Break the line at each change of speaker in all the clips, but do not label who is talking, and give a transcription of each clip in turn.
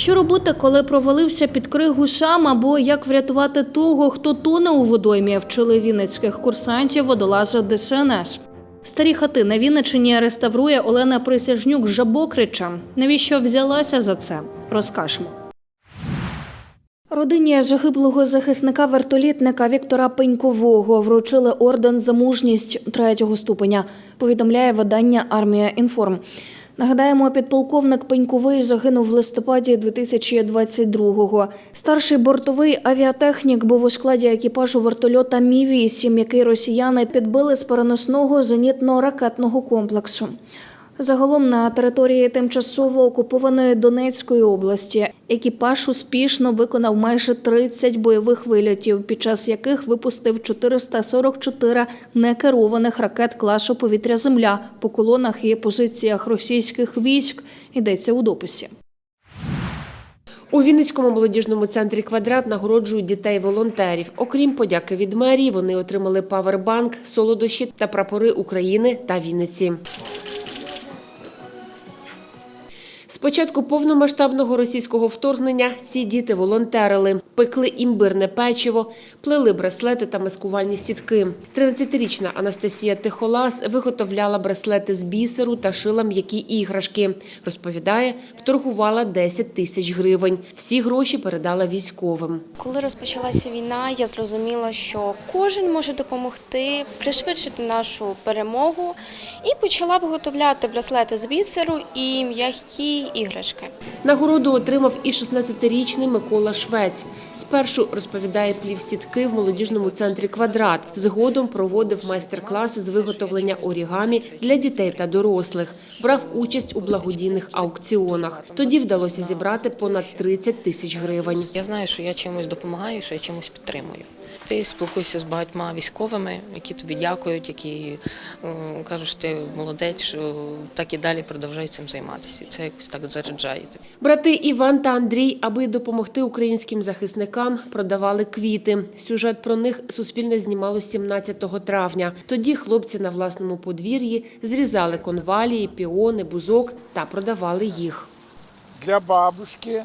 Що робити, коли провалився під кригу сам, або як врятувати того, хто тоне у водоймі, вчили вінницьких курсантів водолаза ДСНС. Старі хати на Вінничині реставрує Олена Присяжнюк з Жабокрича. Навіщо взялася за це? Розкажемо. Родині загиблого захисника вертолітника Віктора Пенькового вручили орден за мужність третього ступеня. Повідомляє видання Армія Інформ. Нагадаємо, підполковник Пеньковий загинув в листопаді 2022-го. Старший бортовий авіатехнік був у складі екіпажу вертольота Мі-8, який росіяни підбили з переносного зенітно-ракетного комплексу. Загалом на території тимчасово окупованої Донецької області екіпаж успішно виконав майже 30 бойових вильотів, під час яких випустив 444 некерованих ракет класу повітря-земля по колонах і позиціях російських військ. Йдеться у дописі.
У Вінницькому молодіжному центрі «Квадрат» нагороджують дітей-волонтерів. Окрім подяки від мерії, вони отримали павербанк, солодощі та прапори України та Вінниці. Початку повномасштабного російського вторгнення ці діти волонтерили, пекли імбирне печиво, плели браслети та маскувальні сітки. 13-річна Анастасія Тихолас виготовляла браслети з бісеру та шила м'які іграшки. Розповідає, вторгувала 10 тисяч гривень. Всі гроші передала військовим.
Коли розпочалася війна, я зрозуміла, що кожен може допомогти пришвидшити нашу перемогу, і почала виготовляти браслети з бісеру і м'які іграшки.
Нагороду отримав і 16-річний Микола Швець. Спершу розповідає плів сітки в молодіжному центрі «Квадрат». Згодом проводив майстер-класи з виготовлення орігамі для дітей та дорослих. Брав участь у благодійних аукціонах. Тоді вдалося зібрати понад 30 тисяч гривень.
Я знаю, що я чимось допомагаю, що я чимось підтримую. Ти спілкуєшся з багатьма військовими, які тобі дякують, які кажуть, що ти молодець, що так і далі продовжуй цим займатися. Це якось так заряджає.
Брати Іван та Андрій, аби допомогти українським захисникам, продавали квіти. Сюжет про них Суспільне знімало 17 травня. Тоді хлопці на власному подвір'ї зрізали конвалії, піони, бузок та продавали їх.
для бабушки.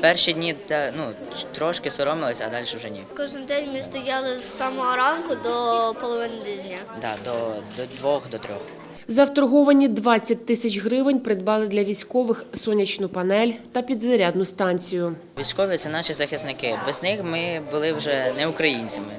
Перші дні та, ну, трошки соромилися, а далі вже ні.
Кожен день ми стояли з самого ранку до половини дня.
Да, до, до двох, до трьох.
За вторговані 20 тисяч гривень придбали для військових сонячну панель та підзарядну станцію.
Військові це наші захисники. Без них ми були вже не українцями.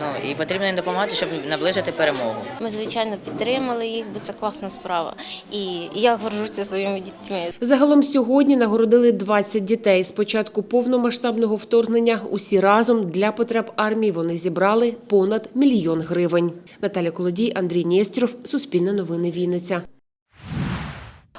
Ну і потрібно їм допомагати, щоб наближити перемогу.
Ми, звичайно, підтримали їх, бо це класна справа. І я горжуся своїми дітьми.
Загалом сьогодні нагородили 20 дітей. З початку повномасштабного вторгнення усі разом для потреб армії вони зібрали понад мільйон гривень. Наталя Колодій, Андрій Нєстєров, Суспільне новини Вінниця.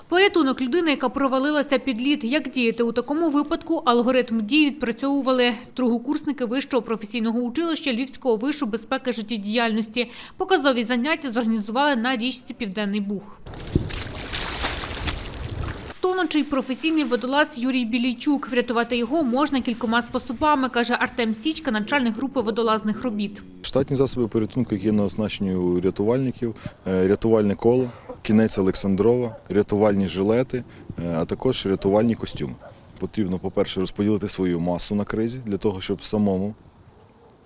Порятунок людини, яка провалилася під лід. Як діяти у такому випадку? Алгоритм дій відпрацьовували другокурсники вищого професійного училища Львівського вишу безпеки життєдіяльності. Показові заняття зорганізували на річці Південний Буг. Тонучий професійний водолаз Юрій Білійчук. Врятувати його можна кількома способами, каже Артем Січка, начальник групи водолазних робіт.
Штатні засоби порятунку, які на оснащенні у рятувальників, е, рятувальне коло, кінець Олександрова, рятувальні жилети, е, а також рятувальні костюми. Потрібно, по-перше, розподілити свою масу на кризі для того, щоб самому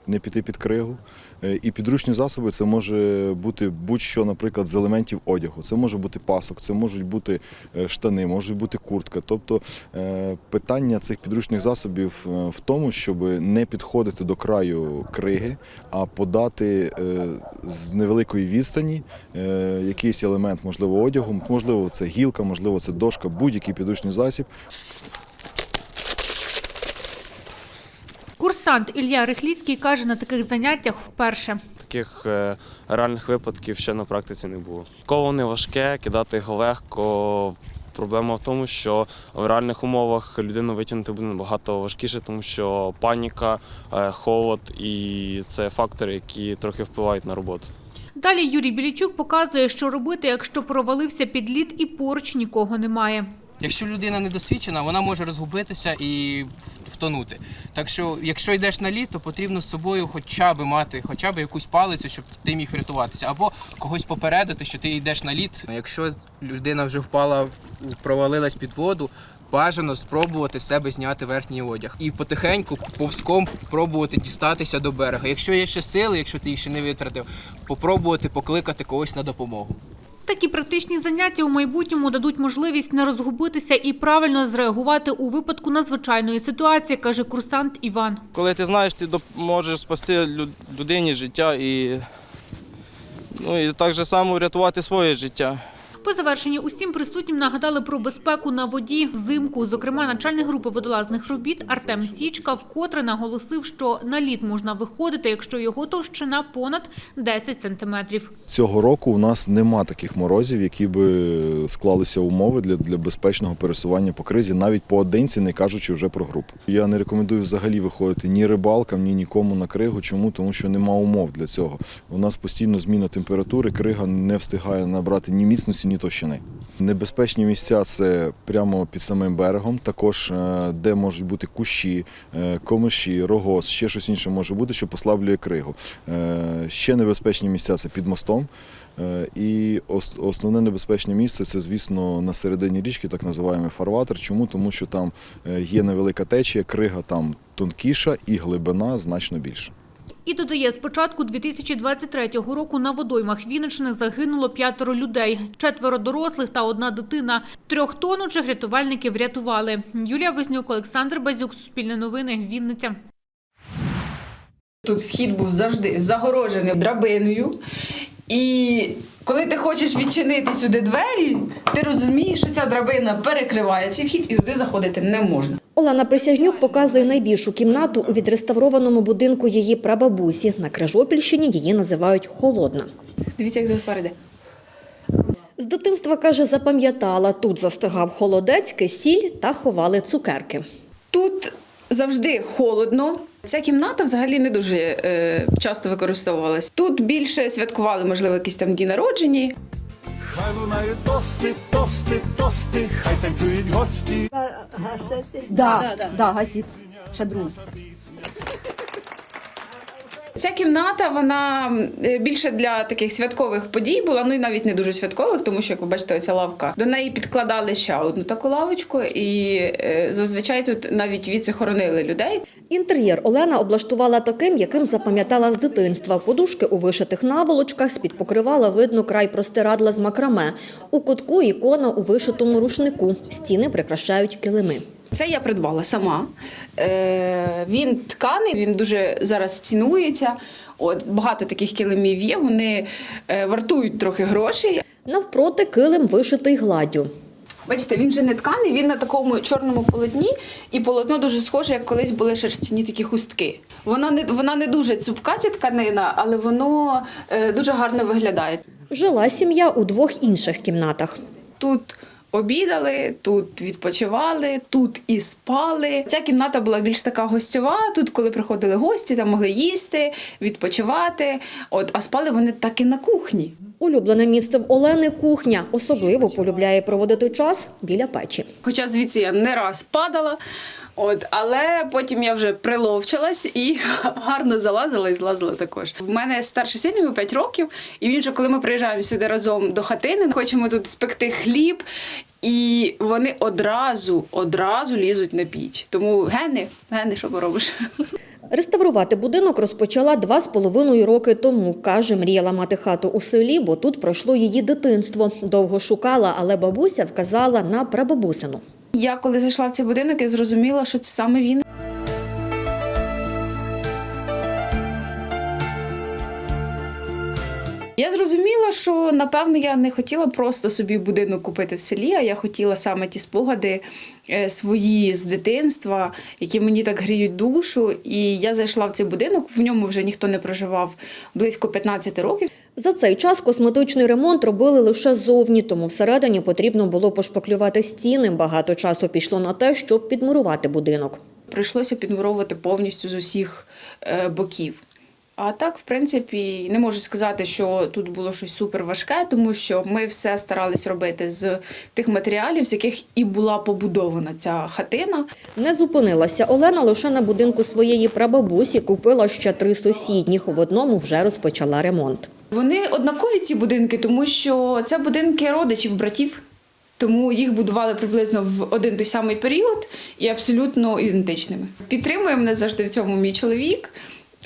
не піти під кригу. Е, І підручні засоби це може бути будь-що, наприклад, з елементів одягу. Це може бути пасок, це можуть бути е, штани, можуть бути куртка. Тобто е, питання цих підручних засобів в тому, щоб не підходити до краю криги, а подати з невеликої відстані якийсь елемент, можливо, одягу, можливо, це гілка, можливо, це дошка, будь-який підручний засіб.
Курсант Ілля Рихліцький каже, на таких заняттях вперше.
Таких е, реальних випадків ще на практиці не було. Коло не важке, кидати його легко. Проблема в тому, що в реальних умовах людину витягнути буде набагато важкіше, тому що паніка, е, холод і це фактори, які трохи впливають на роботу.
Далі Юрій Білічук показує, що робити, якщо провалився під лід і поруч нікого немає.
Якщо людина недосвідчена, вона може розгубитися і втонути. Так що, якщо йдеш на лід, то потрібно з собою хоча б мати хоча б якусь палицю, щоб ти міг врятуватися, або когось попередити, що ти йдеш на лід. Якщо людина вже впала, провалилась під воду, бажано спробувати себе зняти верхній одяг і потихеньку повзком пробувати дістатися до берега. Якщо є ще сили, якщо ти їх ще не витратив, попробувати покликати когось на допомогу.
Такі практичні заняття у майбутньому дадуть можливість не розгубитися і правильно зреагувати у випадку надзвичайної ситуації, каже курсант Іван.
Коли ти знаєш, ти можеш спасти людині життя і, ну, і так само врятувати своє життя.
По завершенні усім присутнім нагадали про безпеку на воді взимку. Зокрема, начальник групи водолазних робіт Артем Січка вкотре наголосив, що на лід можна виходити, якщо його товщина понад 10 сантиметрів.
Цього року у нас нема таких морозів, які би склалися умови для, для безпечного пересування по кризі, навіть поодинці, не кажучи вже про групу. Я не рекомендую взагалі виходити ні рибалкам, ні нікому на кригу. Чому? Тому що нема умов для цього. У нас постійно зміна температури, крига не встигає набрати ні міцності, ні товщини. Небезпечні місця це прямо під самим берегом, також е, де можуть бути кущі, е, комиші, рогоз, ще щось інше може бути, що послаблює кригу. Е, Ще небезпечні місця це під мостом. І основне небезпечне місце це, звісно, на середині річки, так називаємо фарватер. Чому? Тому що там є невелика течія, крига там тонкіша і глибина значно більша.
І додає, з початку 2023 року на водоймах Вінниччини загинуло п'ятеро людей, четверо дорослих та одна дитина. Трьох тонучих рятувальники врятували. Юлія Вознюк, Олександр Базюк, Суспільне новини, Вінниця.
Тут вхід був завжди загорожений драбиною. І коли ти хочеш відчинити сюди двері, ти розумієш, що ця драбина перекриває цей вхід і туди заходити не можна.
Олена Присяжнюк показує найбільшу кімнату у відреставрованому будинку її прабабусі. На Крижопільщині її називають «холодна».
Дивіться, як тут перейде.
З дитинства, каже, запам'ятала, тут застигав холодець, кисіль та ховали цукерки.
Тут завжди холодно. Ця кімната взагалі не дуже е, часто використовувалась. Тут більше святкували, можливо, якісь там дні народження.
Хай лунають тости, тости, тости, хай танцюють гості.
Да, да, да, гасі. Шадру. Ця кімната вона е, більше для таких святкових подій була, ну і навіть не дуже святкових, тому що, як ви бачите, оця лавка. До неї підкладали ще одну таку лавочку, і е, зазвичай тут навіть віці хоронили людей.
Інтер'єр Олена облаштувала таким, яким запам'ятала з дитинства. Подушки у вишитих наволочках, з-під покривала видно край простирадла з макраме. У кутку ікона у вишитому рушнику. Стіни прикрашають килими.
Це я придбала сама. Е, він тканий, він дуже зараз цінується. От багато таких килимів є. Вони е, вартують трохи грошей.
Навпроти килим вишитий гладдю.
Бачите, він же не тканий, він на такому чорному полотні, і полотно дуже схоже, як колись були шерстяні такі хустки. Вона не вона не дуже цупка, ця тканина, але воно е, дуже гарно виглядає.
Жила сім'я у двох інших кімнатах.
Тут обідали, тут відпочивали, тут і спали. Ця кімната була більш така гостьова. Тут, коли приходили гості, там могли їсти, відпочивати. От, а спали вони так і на кухні.
Улюблене місце в Олени кухня. Особливо полюбляє проводити час біля печі.
Хоча звідси я не раз падала. От, але потім я вже приловчилась і гарно залазила і злазила також. В мене старший син йому 5 років, і він же, коли ми приїжджаємо сюди разом до хатини, хочемо тут спекти хліб, і вони одразу, одразу лізуть на піч. Тому гени, гени, що поробиш?
Реставрувати будинок розпочала два з половиною роки тому. Каже, мріяла мати хату у селі, бо тут пройшло її дитинство. Довго шукала, але бабуся вказала на прабабусину.
Я коли зайшла в цей будинок, я зрозуміла, що це саме він. Я зрозуміла, що напевно я не хотіла просто собі будинок купити в селі, а я хотіла саме ті спогади е, свої з дитинства, які мені так гріють душу. І я зайшла в цей будинок, в ньому вже ніхто не проживав близько 15 років.
За цей час косметичний ремонт робили лише зовні, тому всередині потрібно було пошпаклювати стіни. Багато часу пішло на те, щоб підмурувати будинок.
Прийшлося підмуровувати повністю з усіх е, боків. А так, в принципі, не можу сказати, що тут було щось супер важке, тому що ми все старались робити з тих матеріалів, з яких і була побудована ця хатина.
Не зупинилася Олена лише на будинку своєї прабабусі, купила ще три сусідніх. В одному вже розпочала ремонт.
Вони однакові ці будинки, тому що це будинки родичів, братів. тому їх будували приблизно в один той самий період і абсолютно ідентичними. Підтримує мене завжди в цьому мій чоловік.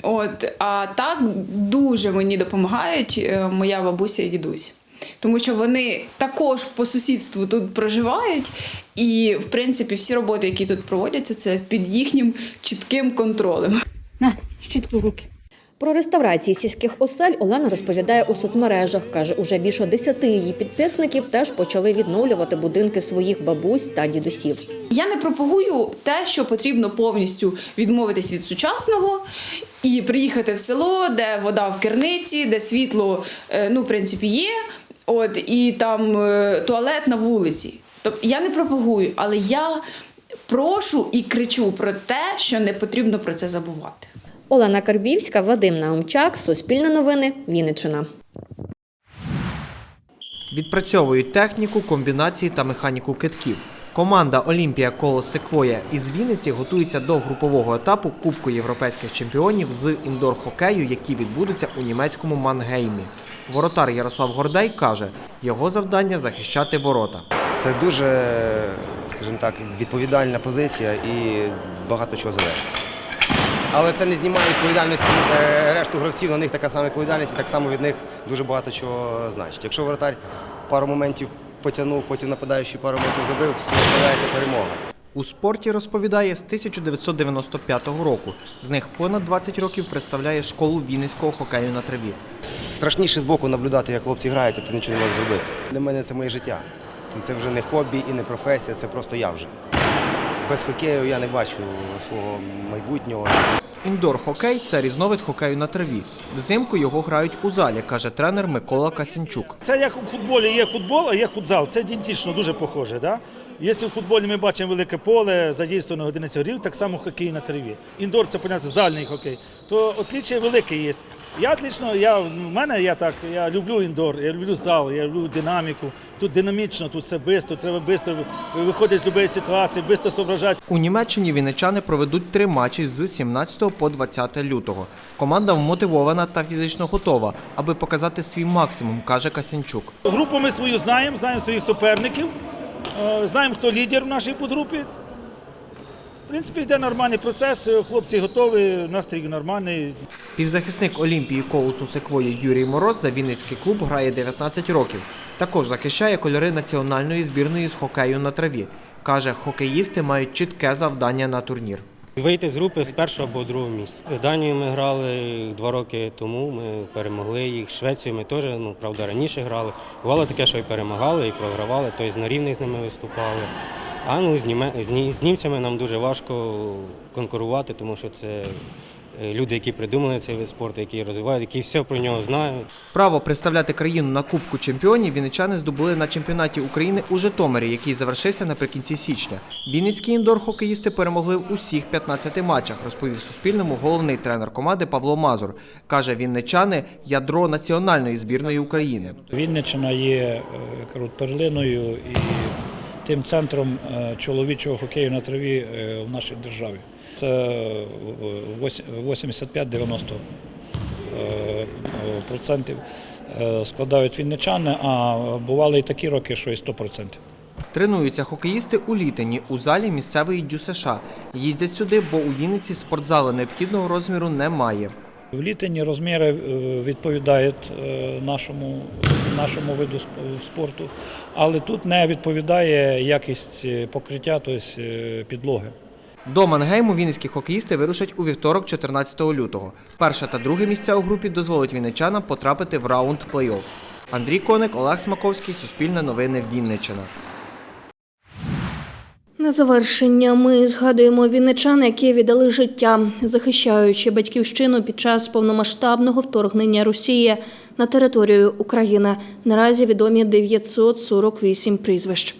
От, а так дуже мені допомагають е, моя бабуся і дідусь. Тому що вони також по сусідству тут проживають, і в принципі всі роботи, які тут проводяться, це під їхнім чітким контролем.
На, щітку руки.
Про реставрації сільських осель Олена розповідає у соцмережах. Каже, уже більше десяти її підписників теж почали відновлювати будинки своїх бабусь та дідусів.
Я не пропагую те, що потрібно повністю відмовитись від сучасного і приїхати в село, де вода в керниці, де світло, е, ну, в принципі, є. От і там е, туалет на вулиці. Тобто я не пропагую, але я прошу і кричу про те, що не потрібно про це забувати.
Олена Карбівська, Вадим Наумчак, Суспільне новини, Вінниччина.
Відпрацьовують техніку, комбінації та механіку китків. Команда Олімпія Коло Секвоя із Вінниці готується до групового етапу Кубку європейських чемпіонів з індор-хокею, який відбудеться у німецькому Мангеймі. Воротар Ярослав Гордей каже, його завдання захищати ворота.
Це дуже, скажімо так, відповідальна позиція і багато чого залежить. Але це не знімає відповідальності е, решту гравців, на них така сама відповідальність, і так само від них дуже багато чого значить. Якщо воротар пару моментів потягнув, потім нападаючий пару моментів забив, складається перемога.
У спорті розповідає з 1995 року. З них понад 20 років представляє школу вінницького хокею на траві.
Страшніше з боку наблюдати, як хлопці грають, а ти нічого не можеш зробити. Для мене це моє життя. Це вже не хобі і не професія, це просто я вже. Без хокею я не бачу свого майбутнього.
Індор-хокей це різновид хокею на траві. Взимку його грають у залі, каже тренер Микола Касянчук.
Це як у футболі є футбол, а є футзал. Це ідентично дуже похоже. Да? Якщо в футболі ми бачимо велике поле, задійствовано одиниця грів, так само хокей на траві. Індор це понятно, зальний хокей. То отличие велике є. Я отлично, я, в мене я так, я люблю індор, я люблю зал, я люблю динаміку. Тут динамічно, тут все швидко, треба швидко виходити з будь-якої ситуації, швидко соображати.
У Німеччині вінничани проведуть три матчі з 17 по 20 лютого. Команда вмотивована та фізично готова, аби показати свій максимум, каже Касянчук.
Групу ми свою знаємо, знаємо своїх суперників, е, знаємо, хто лідер в нашій подгрупі. В принципі, йде нормальний процес, хлопці готові, настрій нормальний.
Півзахисник Олімпії Колосу Секвої Юрій Мороз за Вінницький клуб грає 19 років. Також захищає кольори національної збірної з хокею на траві. Каже, хокеїсти мають чітке завдання на турнір.
Вийти з групи з першого або другого місця. З Данією ми грали два роки тому. Ми перемогли їх. Швецію ми теж, ну правда, раніше грали. Бувало таке, що і перемагали, і програвали, тобто на рівних з ними виступали. А ну з, німцями нам дуже важко конкурувати, тому що це люди, які придумали цей вид спорту, які розвивають, які все про нього знають.
Право представляти країну на Кубку чемпіонів вінничани здобули на чемпіонаті України у Житомирі, який завершився наприкінці січня. Вінницькі індор-хокеїсти перемогли в усіх 15 матчах, розповів Суспільному головний тренер команди Павло Мазур. Каже, вінничани – ядро національної збірної України.
Вінниччина є е, кажуть, перлиною і тим центром е, чоловічого хокею на траві е, в нашій державі. Це е, 85-90 е, процентів е, складають вінничани, а бували і такі роки, що і 100%.
Тренуються хокеїсти у Літині у залі місцевої ДЮСШ. Їздять сюди, бо у Вінниці спортзали необхідного розміру немає.
В літині розміри е, відповідають е, нашому, нашому виду спорту, але тут не відповідає якість е, покриття, тобто е, підлоги.
До Мангейму вінницькі хокеїсти вирушать у вівторок, 14 лютого. Перше та друге місця у групі дозволить вінничанам потрапити в раунд плей-офф. Андрій Коник, Олег Смаковський, Суспільне новини, Вінниччина.
На завершення ми згадуємо вінничан, які віддали життя, захищаючи батьківщину під час повномасштабного вторгнення Росії на територію України. Наразі відомі 948 прізвищ.